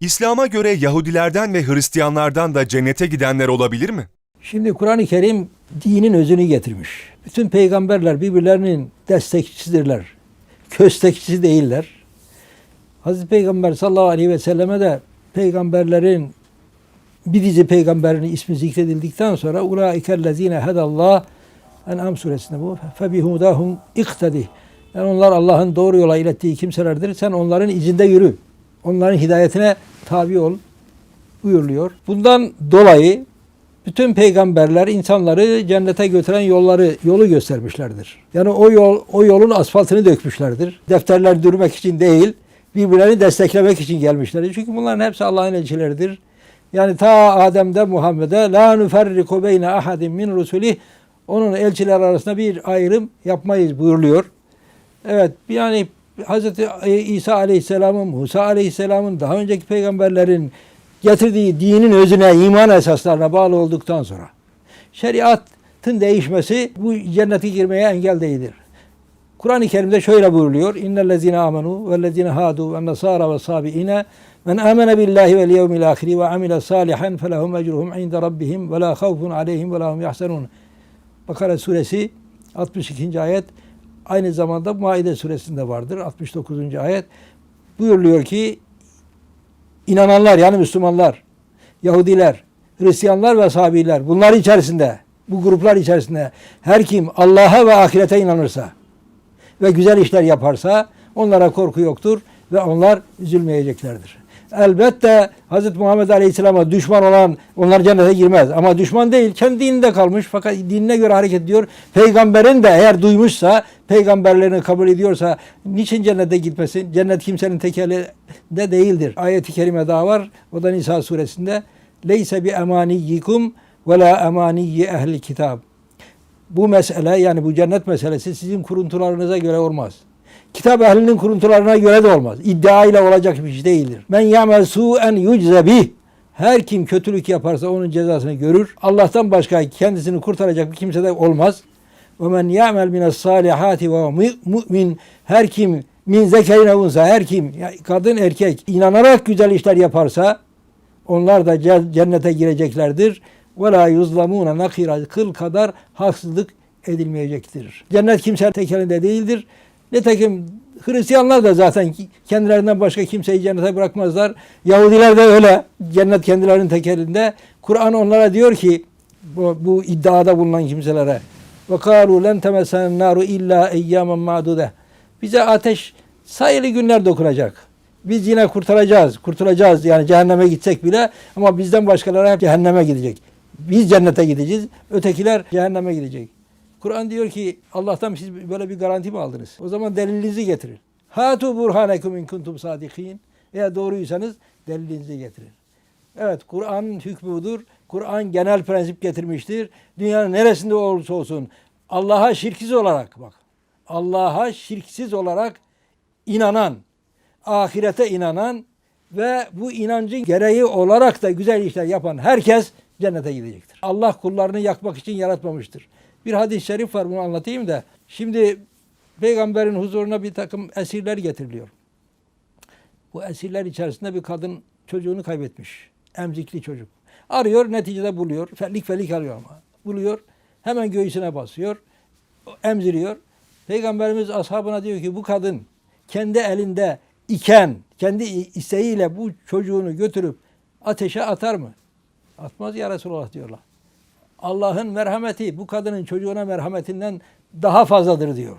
İslam'a göre Yahudilerden ve Hristiyanlardan da cennete gidenler olabilir mi? Şimdi Kur'an-ı Kerim dinin özünü getirmiş. Bütün peygamberler birbirlerinin destekçisidirler. Köstekçisi değiller. Hazreti Peygamber sallallahu aleyhi ve selleme de peygamberlerin bir dizi peygamberin ismi zikredildikten sonra ulaikellezine hedallah En'am suresinde bu. Febihudahum iktedi. Yani onlar Allah'ın doğru yola ilettiği kimselerdir. Sen onların izinde yürü. Onların hidayetine tabi ol buyuruluyor. Bundan dolayı bütün peygamberler insanları cennete götüren yolları yolu göstermişlerdir. Yani o yol o yolun asfaltını dökmüşlerdir. Defterler dürmek için değil, birbirlerini desteklemek için gelmişlerdir. Çünkü bunların hepsi Allah'ın elçileridir. Yani ta Adem'de Muhammed'e la nuferriku beyne ahadin min rusulih onun elçiler arasında bir ayrım yapmayız buyuruluyor. Evet yani Hz. İsa Aleyhisselam'ın, Musa Aleyhisselam'ın daha önceki peygamberlerin getirdiği dinin özüne, iman esaslarına bağlı olduktan sonra şeriatın değişmesi bu cennete girmeye engel değildir. Kur'an-ı Kerim'de şöyle buyuruluyor. İnnellezine amenu vellezine hadu ve nasara ve sabiine men amene billahi vel yevmil ahiri ve amile salihan felehum ecruhum inde rabbihim ve la havfun aleyhim ve la hum. Bakara suresi 62. ayet aynı zamanda Maide suresinde vardır. 69. ayet buyuruluyor ki inananlar yani Müslümanlar, Yahudiler, Hristiyanlar ve Sabiler bunlar içerisinde, bu gruplar içerisinde her kim Allah'a ve ahirete inanırsa ve güzel işler yaparsa onlara korku yoktur ve onlar üzülmeyeceklerdir. Elbette Hz. Muhammed Aleyhisselam'a düşman olan onlar cennete girmez. Ama düşman değil, kendi dininde kalmış fakat dinine göre hareket ediyor. Peygamberin de eğer duymuşsa, peygamberlerini kabul ediyorsa niçin cennete gitmesin? Cennet kimsenin tekelinde değildir. Ayeti kerime daha var. O da Nisa suresinde. Leyse bi emaniyyikum ve la emaniyyi ehli kitab. Bu mesele yani bu cennet meselesi sizin kuruntularınıza göre olmaz. Kitap ehlinin kuruntularına göre de olmaz. İddia ile olacak bir şey değildir. Men yamel su'en yucze bih. Her kim kötülük yaparsa onun cezasını görür. Allah'tan başka kendisini kurtaracak bir kimse de olmaz. Ve men ya'mel mines salihati ve mu- mu'min. Her kim min zekerine unsa her kim kadın erkek inanarak güzel işler yaparsa onlar da ce- cennete gireceklerdir. Ve la yuzlamuna nakira kıl kadar haksızlık edilmeyecektir. Cennet kimsenin tekelinde değildir. Nitekim Hristiyanlar da zaten kendilerinden başka kimseyi cennete bırakmazlar. Yahudiler de öyle. Cennet kendilerinin tekelinde. Kur'an onlara diyor ki bu, bu iddiada bulunan kimselere ve kalu len temesen naru illa eyyamen ma'dude. Bize ateş sayılı günler dokunacak. Biz yine kurtaracağız, kurtulacağız. Yani cehenneme gitsek bile ama bizden başkaları hep cehenneme gidecek. Biz cennete gideceğiz, ötekiler cehenneme gidecek. Kur'an diyor ki Allah'tan siz böyle bir garanti mi aldınız? O zaman delilinizi getirin. Hatu burhanekum in kuntum sadikin. Eğer doğruysanız delilinizi getirin. Evet Kur'an'ın hükmü budur. Kur'an genel prensip getirmiştir. Dünyanın neresinde olursa olsun Allah'a şirksiz olarak bak. Allah'a şirksiz olarak inanan, ahirete inanan ve bu inancın gereği olarak da güzel işler yapan herkes cennete gidecektir. Allah kullarını yakmak için yaratmamıştır. Bir hadis-i şerif var bunu anlatayım da. Şimdi peygamberin huzuruna bir takım esirler getiriliyor. Bu esirler içerisinde bir kadın çocuğunu kaybetmiş. Emzikli çocuk. Arıyor neticede buluyor. Felik felik arıyor ama. Buluyor. Hemen göğsüne basıyor. Emziriyor. Peygamberimiz ashabına diyor ki bu kadın kendi elinde iken kendi isteğiyle bu çocuğunu götürüp ateşe atar mı? Atmaz ya Resulallah diyorlar. Allah'ın merhameti bu kadının çocuğuna merhametinden daha fazladır diyor.